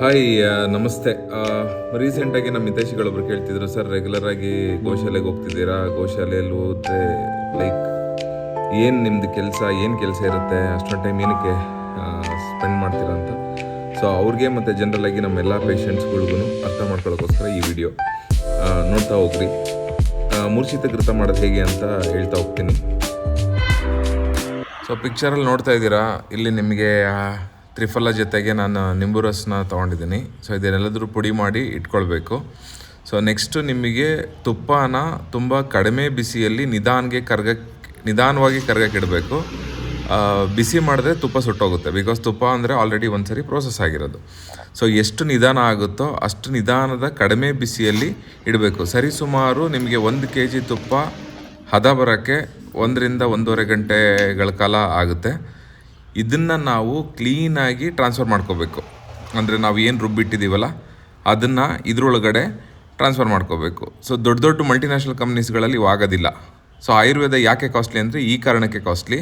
Hi ನಮಸ್ತೆ. ರೀಸೆಂಟಾಗಿ ನಮ್ಮ ಹಿತೈಷಿಗಳೊಬ್ರು ಕೇಳ್ತಿದ್ರು ಸರ್ ರೆಗ್ಯುಲರ್ ಆಗಿ ಗೋಶಾಲೆಗೆ ಹೋಗ್ತಿದ್ದೀರಾ? ಗೋಶಾಲೆಯಲ್ಲಿ ಹೋದ್ರೆ ಲೈಕ್ ಏನು ನಿಮ್ಮದು ಕೆಲಸ? ಏನು ಕೆಲಸ ಇರುತ್ತೆ? ಅಷ್ಟೊಂದು ಟೈಮ್ ಏನಕ್ಕೆ ಸ್ಪೆಂಡ್ ಮಾಡ್ತೀರಾ ಅಂತ? ಸೊ ಅವ್ರಿಗೆ ಮತ್ತು ಆಗಿ ನಮ್ಮ ಎಲ್ಲ ಪೇಷಂಟ್ಸ್ಗಳಿಗೂ ಅರ್ಥ ಮಾಡ್ಕೊಳ್ಳೋಕ್ಕೋಸ್ಕರ ಈ ವಿಡಿಯೋ ನೋಡ್ತಾ ಹೋಗ್ರಿ. ಆ, ಮೂರ್ಛಿತ ಕೃತ ಮಾಡೋದು ಹೇಗೆ ಅಂತ ಹೇಳ್ತಾ ಹೋಗ್ತೀನಿ. ಸೊ ಪಿಕ್ಚರಲ್ಲಿ ನೋಡ್ತಾ ಇದ್ದೀರಾ? ಇಲ್ಲಿ ನಿಮಗೆ ತ್ರಿಫಲ ಜೊತೆಗೆ ನಾನು ನಿಂಬು ರಸನ ತೊಗೊಂಡಿದ್ದೀನಿ. ಸೊ ಇದನ್ನೆಲ್ಲದರೂ ಪುಡಿ ಮಾಡಿ ಇಟ್ಕೊಳ್ಬೇಕು. ಸೊ ನೆಕ್ಸ್ಟು ನಿಮಗೆ ತುಪ್ಪನ ತುಂಬ ಕಡಿಮೆ ಬಿಸಿಯಲ್ಲಿ ನಿಧಾನಗೆ ಕರ್ಗ, ನಿಧಾನವಾಗಿ ಕರ್ಗಕ್ಕೆ ಇಡಬೇಕು ಬಿಸಿ ಮಾಡಿದ್ರೆ ತುಪ್ಪ ಸುಟ್ಟೋಗುತ್ತೆ. ಬಿಕಾಸ್ ತುಪ್ಪ ಅಂದರೆ ಆಲ್ರೆಡಿ ಒಂದು ಸರಿ ಪ್ರೋಸೆಸ್ ಆಗಿರೋದು. ಸೊ ಎಷ್ಟು ನಿಧಾನ ಆಗುತ್ತೋ ಅಷ್ಟು ನಿಧಾನದ ಕಡಿಮೆ ಬಿಸಿಯಲ್ಲಿ ಇಡಬೇಕು. ಸರಿ, ಸುಮಾರು ನಿಮಗೆ ಒಂದು ಕೆ ಜಿ ತುಪ್ಪ ಹದ ಬರೋಕ್ಕೆ ಒಂದರಿಂದ ಒಂದೂವರೆ ಗಂಟೆಗಳ ಕಾಲ ಆಗುತ್ತೆ. ಇದನ್ನು ನಾವು ಕ್ಲೀನಾಗಿ ಟ್ರಾನ್ಸ್ಫರ್ ಮಾಡ್ಕೋಬೇಕು. ಅಂದರೆ ನಾವು ಏನು ರುಬ್ಬಿಟ್ಟಿದ್ದೀವಲ್ಲ ಅದನ್ನು ಇದರೊಳಗಡೆ ಟ್ರಾನ್ಸ್ಫರ್ ಮಾಡ್ಕೋಬೇಕು. ಸೊ ದೊಡ್ಡ ದೊಡ್ಡ ಮಲ್ಟಿನ್ಯಾಷನಲ್ ಕಂಪ್ನೀಸ್ಗಳಲ್ಲಿ ಇವಾಗೋದಿಲ್ಲ ಸೊ ಆಯುರ್ವೇದ ಯಾಕೆ ಕಾಸ್ಟ್ಲಿ ಅಂದರೆ ಈ ಕಾರಣಕ್ಕೆ ಕಾಸ್ಟ್ಲಿ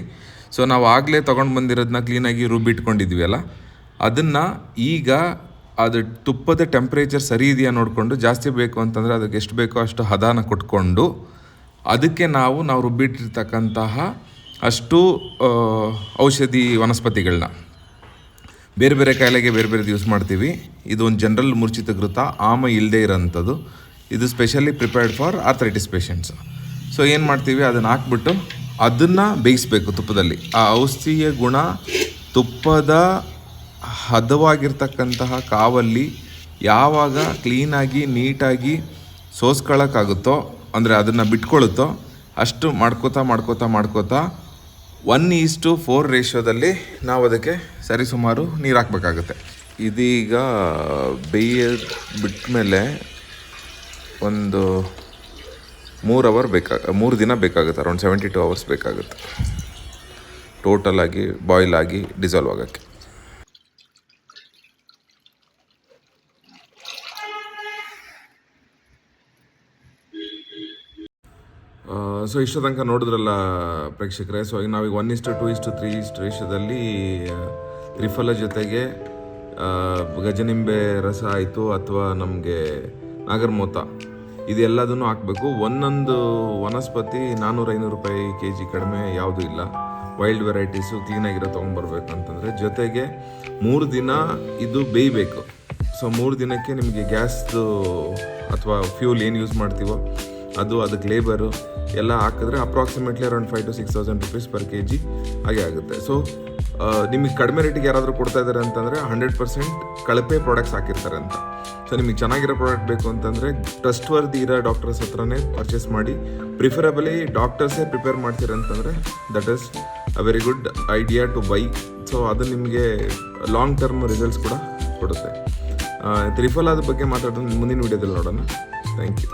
ಸೊ ನಾವು ಆಗಲೇ ತೊಗೊಂಡು ಬಂದಿರೋದನ್ನ ಕ್ಲೀನಾಗಿ ರುಬ್ಬಿಟ್ಕೊಂಡಿದ್ವಿ ಅದನ್ನು ಈಗ ಅದು ತುಪ್ಪದ ಟೆಂಪ್ರೇಚರ್ ಸರಿ ಇದೆಯಾ ನೋಡಿಕೊಂಡು ಜಾಸ್ತಿ ಬೇಕು ಅಂತಂದರೆ ಅದಕ್ಕೆ ಎಷ್ಟು ಬೇಕೋ ಅಷ್ಟು ಹದಾನ ಕೊಟ್ಕೊಂಡು, ಅದಕ್ಕೆ ನಾವು ನಾವು ರುಬ್ಬಿಟ್ಟಿರ್ತಕ್ಕಂತಹ ಅಷ್ಟು ಔಷಧಿ ವನಸ್ಪತಿಗಳನ್ನ. ಬೇರೆ ಬೇರೆ ಕಾಯಿಲೆಗೆ ಬೇರೆ ಬೇರೆದು ಯೂಸ್ ಮಾಡ್ತೀವಿ. ಇದು ಒಂದು ಜನರಲ್ ಮೂರ್ಛಿತ ಘೃತ ಆಮ ಇಲ್ಲದೆ ಇರೋಂಥದ್ದು. ಇದು specially prepared for arthritis patients so ಏನು ಮಾಡ್ತೀವಿ? ಅದನ್ನು ಹಾಕ್ಬಿಟ್ಟು ಅದನ್ನು ಬೇಯಿಸ್ಬೇಕು ತುಪ್ಪದಲ್ಲಿ. ಆ ಔಷಧಿಯ ಗುಣ ತುಪ್ಪದ ಹದವಾಗಿರ್ತಕ್ಕಂತಹ ಕಾವಲ್ಲಿ ಯಾವಾಗ ಕ್ಲೀನಾಗಿ ನೀಟಾಗಿ ಸೋಸ್ಕೊಳ್ಳೋಕ್ಕಾಗುತ್ತೋ ಅಂದರೆ ಅದನ್ನು ಬಿಟ್ಕೊಳ್ಳುತ್ತೋ ಅಷ್ಟು ಮಾಡ್ಕೋತಾ ಮಾಡ್ಕೋತಾ ಮಾಡ್ಕೋತಾ ಒನ್ ಈಸ್ ಟು ಫೋರ್ ರೇಷಿಯೋದಲ್ಲಿ ನಾವು ಅದಕ್ಕೆ ಸರಿಸುಮಾರು ನೀರು ಹಾಕಬೇಕಾಗುತ್ತೆ. ಇದೀಗ ಬೇಯ ಬಿಟ್ಟ ಮೇಲೆ ಒಂದು ಮೂರು ಅವರ್ ಬೇಕಾಗ ಮೂರು ದಿನ ಬೇಕಾಗುತ್ತೆ ಅರೌಂಡ್ ಸೆವೆಂಟಿ ಟು ಅವರ್ಸ್ ಬೇಕಾಗುತ್ತೆ. ಟೋಟಲ್ ಆಗಿ ಬಾಯ್ಲ್ ಆಗಿ ಡಿಸಾಲ್ವ್ ಆಗೋಕ್ಕೆ. ಸೊ ಇಷ್ಟು ತನಕ ನೋಡಿದ್ರಲ್ಲ ಪ್ರೇಕ್ಷಕರೇ. ಸೊ ಈಗ ನಾವೀಗ ಒನ್ ಇಷ್ಟು ಟು ಇಷ್ಟು ತ್ರೀ ಇಷ್ಟು ರೇಷದಲ್ಲಿ ತ್ರಿಫಲ ಜೊತೆಗೆ ಗಜನಿಂಬೆ ರಸ ಆಯಿತು ಅಥವಾ ನಮಗೆ ನಾಗರಮೋತ. ಇದೆಲ್ಲದನ್ನು ಹಾಕಬೇಕು. ಒಂದೊಂದು ವನಸ್ಪತಿ ನಾನ್ನೂರು ಐನೂರು ರೂಪಾಯಿ ಕೆ ಜಿ ಕಡಿಮೆ ಯಾವುದೂ ಇಲ್ಲ. ವೈಲ್ಡ್ ವೆರೈಟೀಸು ಕ್ಲೀನಾಗಿರೋ ತೊಗೊಂಬರ್ಬೇಕು ಅಂತಂದರೆ. ಜೊತೆಗೆ ಮೂರು ದಿನ ಇದು ಬೇಯಬೇಕು. ಸೊ ಮೂರು ದಿನಕ್ಕೆ ನಿಮಗೆ ಗ್ಯಾಸ್ದು ಅಥವಾ ಫ್ಯೂಲ್ ಏನು ಯೂಸ್ ಮಾಡ್ತೀವೋ ಅದು ಅದಕ್ಕೆ ಲೇಬರು ಎಲ್ಲ ಹಾಕಿದ್ರೆ approximately around five to six thousand rupees per K G ಹಾಗೆ ಆಗುತ್ತೆ. ಸೊ ನಿಮಗೆ ಕಡಿಮೆ ರೇಟಿಗೆ ಯಾರಾದರೂ ಕೊಡ್ತಾ ಇದ್ದಾರೆ ಅಂತಂದರೆ ಹಂಡ್ರೆಡ್ ಪರ್ಸೆಂಟ್ ಕಳಪೆ ಪ್ರಾಡಕ್ಟ್ಸ್ ಹಾಕಿರ್ತಾರೆ ಅಂತ. ಸೊ ನಿಮಗೆ ಚೆನ್ನಾಗಿರೋ ಪ್ರಾಡಕ್ಟ್ ಬೇಕು ಅಂತಂದರೆ ಟ್ರಸ್ಟ್ ವರ್ದಿ ಇರೋ ಡಾಕ್ಟರ್ಸ್ ಹತ್ರನೇ ಪರ್ಚೇಸ್ ಮಾಡಿ ಪ್ರಿಫರಬಲಿ ಡಾಕ್ಟರ್ಸೇ ಪ್ರಿಪೇರ್ ಮಾಡ್ತೀರ ಅಂತಂದರೆ that is a very good idea to buy so ಅದು ನಿಮಗೆ ಲಾಂಗ್ ಟರ್ಮ್ ರಿಸಲ್ಟ್ಸ್ ಕೂಡ ಕೊಡುತ್ತೆ. ತ್ರಿಫಲಾದ ಬಗ್ಗೆ ಮಾತಾಡೋದು ಮುಂದಿನ ವೀಡಿಯೋದಲ್ಲಿ ನೋಡೋಣ. Thank you